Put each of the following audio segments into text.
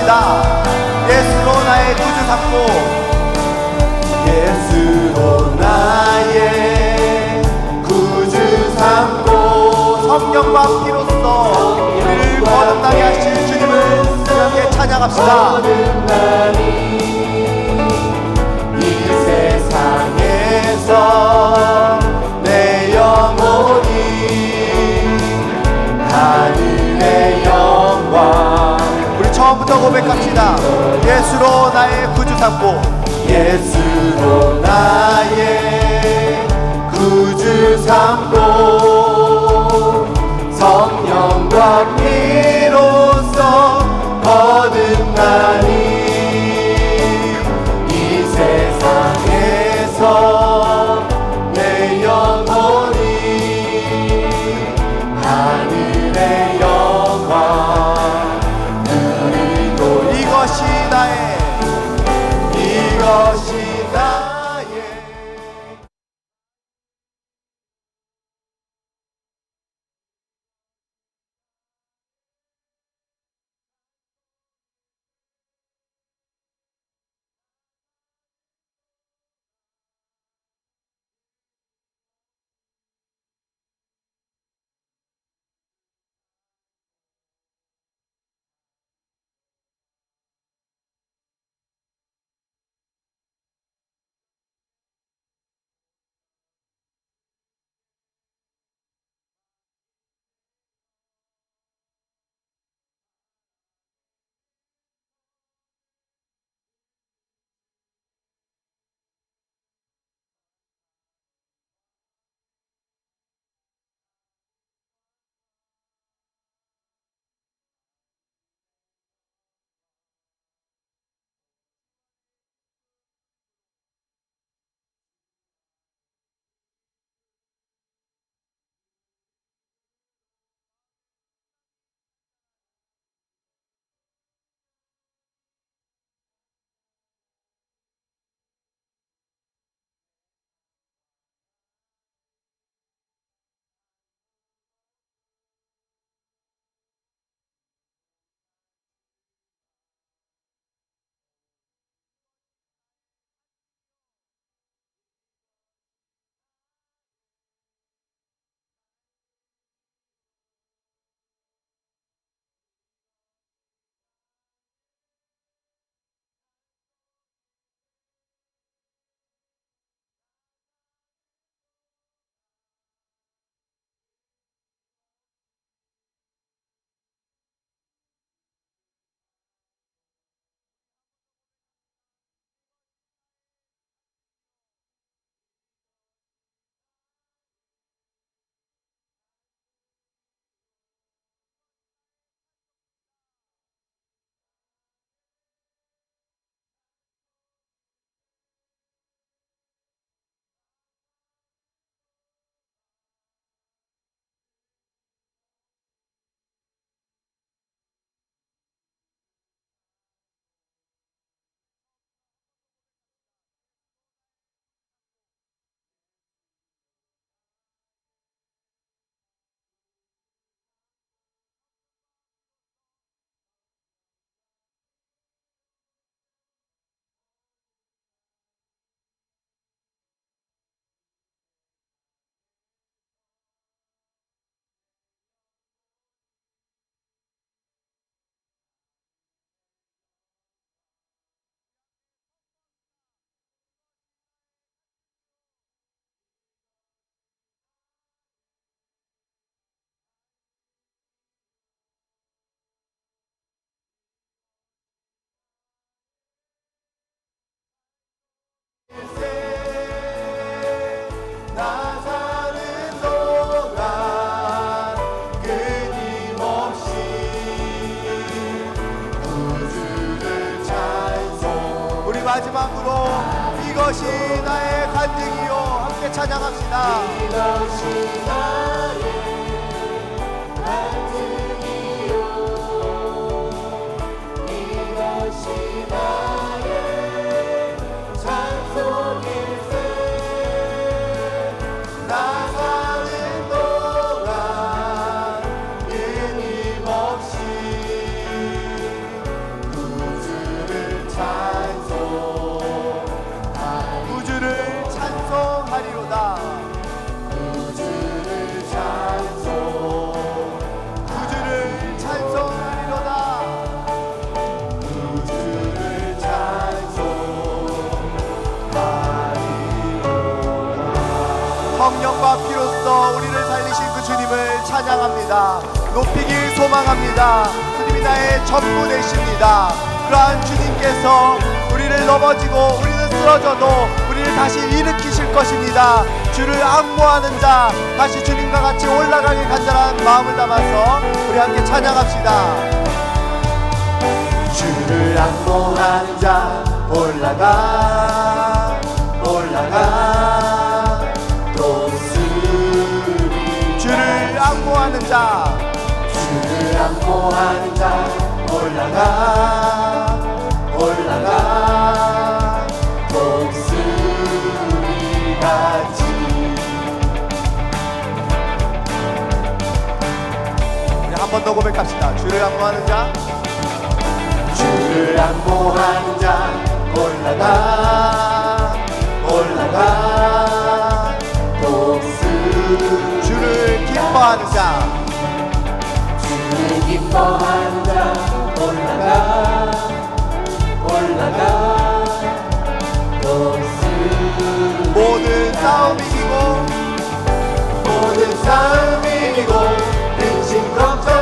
찬양합시다. 예수로 나의 구주 삼고 예수로 나의 구주 삼고 성령과 피로써 우리를 거듭나게 하실 주님을 함께 찬양합시다. 고백합시다. 예수로 나의 구주 삼고. 예수로 나의 구주 삼고 마지막으로 이것이 나의 간증이요. 함께 찬양합시다. 이것이 나의 간증 찬양합니다. 높이길 소망합니다. 주님이 나의 전부 되십니다. 그러한 주님께서 우리를 넘어지고 우리는 쓰러져도 우리를 다시 일으키실 것입니다. 주를 악모하는 자 다시 주님과 같이 올라가길 간절한 마음을 담아서 우리 함께 찬양합시다. 주를 악모하는 자 올라가 올라가 자. 주를 악모하는 자 올라가 올라가 독수리 같이 우리 한 번 더 고백합시다. 주를 악모하는 자. 주를 안보하는 자 올라가 올라가. 독수 주를 기뻐하는 자 주를 자 올라가 올라가 독수 모든 싸움 이기고 모든 싸움 이기고 근심 걱정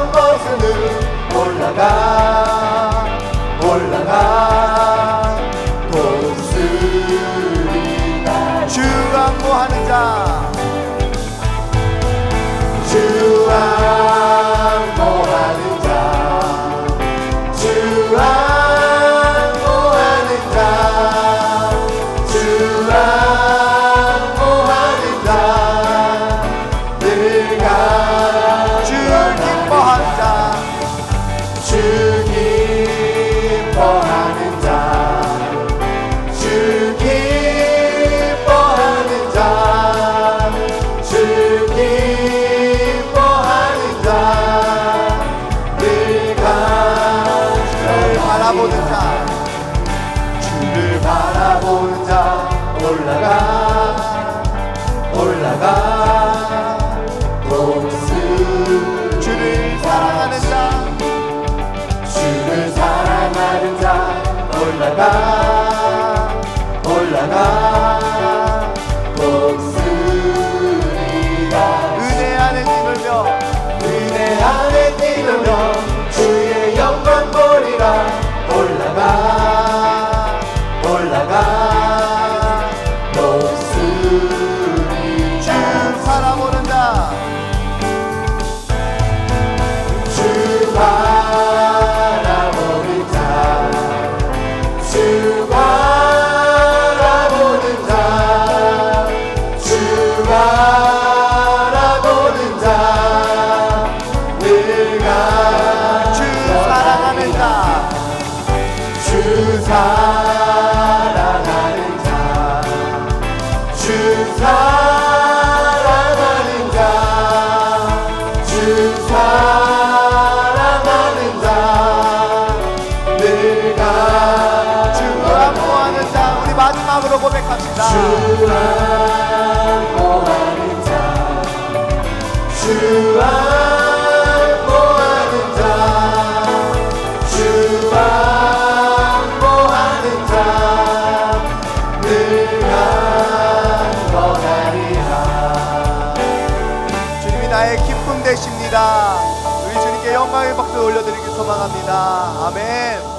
되십니다. 우리 주님께 영광의 박수 올려드리길 소망합니다. 아멘.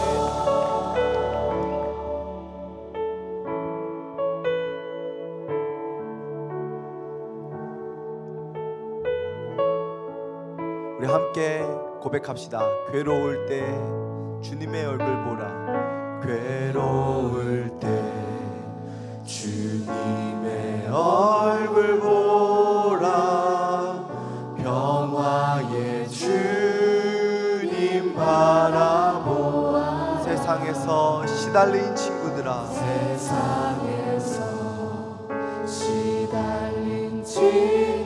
함께 고백합시다. 괴로울 때 주님의 얼굴 보라. 괴로울 때 주님의 얼굴 보라. 평화의 주님 바라보아. 세상에서 시달린 친구들아. 세상에서 시달린 지 위로의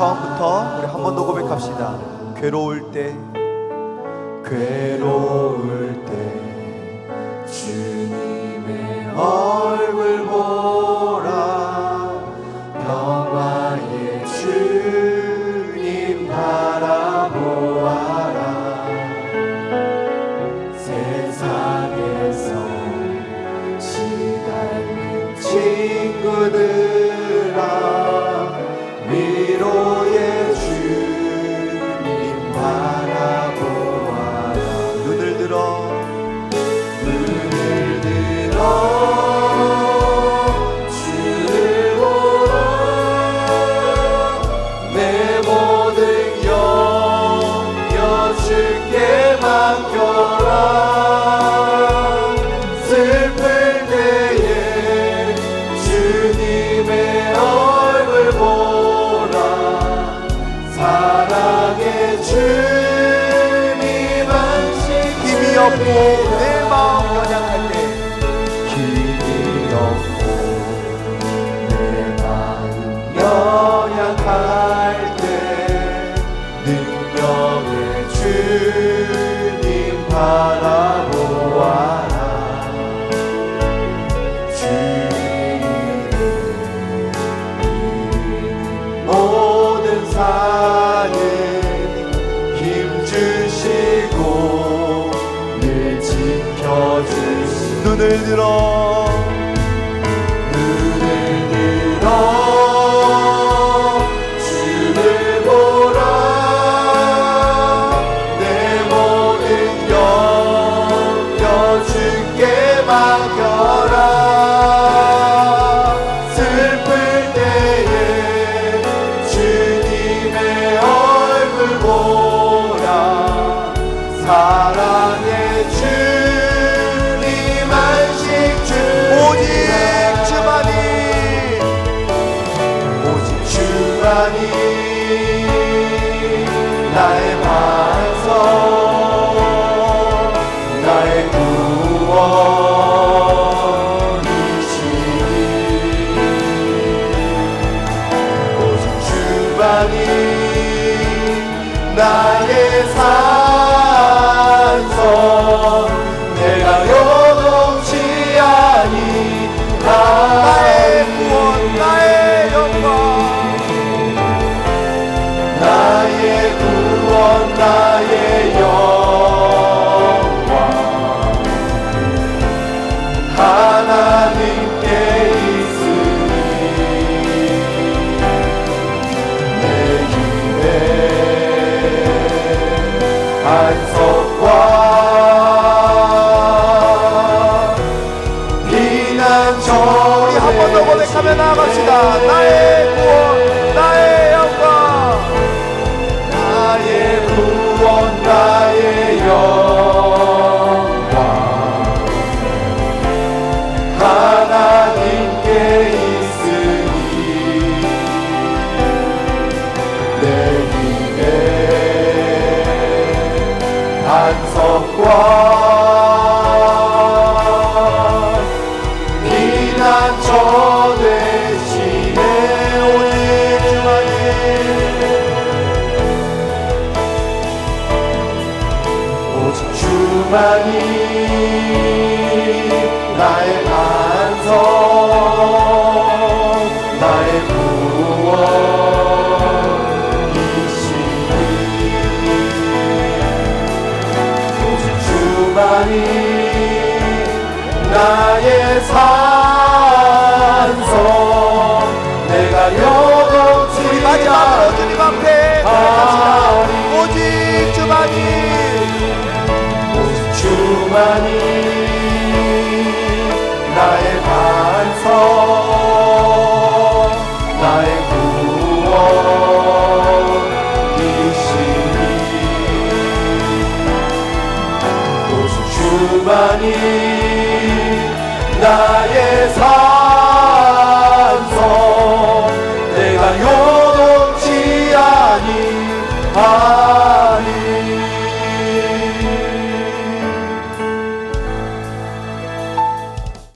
처음부터 우리 한 번 더 고백합시다. 괴로울 때, 괴로울 때 주님의 비켜주시 눈을 들어. 눈을 들어 주를 보라. 내 모든 여주께 맡겨라. 슬플 때에 주님의 얼굴 보라. 사랑의 주 is high. 반석과 비난처 대신에 오직 주만이 나의 반석 나의 구원. 나의 산성 내가 여동치 우리 마지막으로 주님 앞에 오직 주만이. 오직 주만이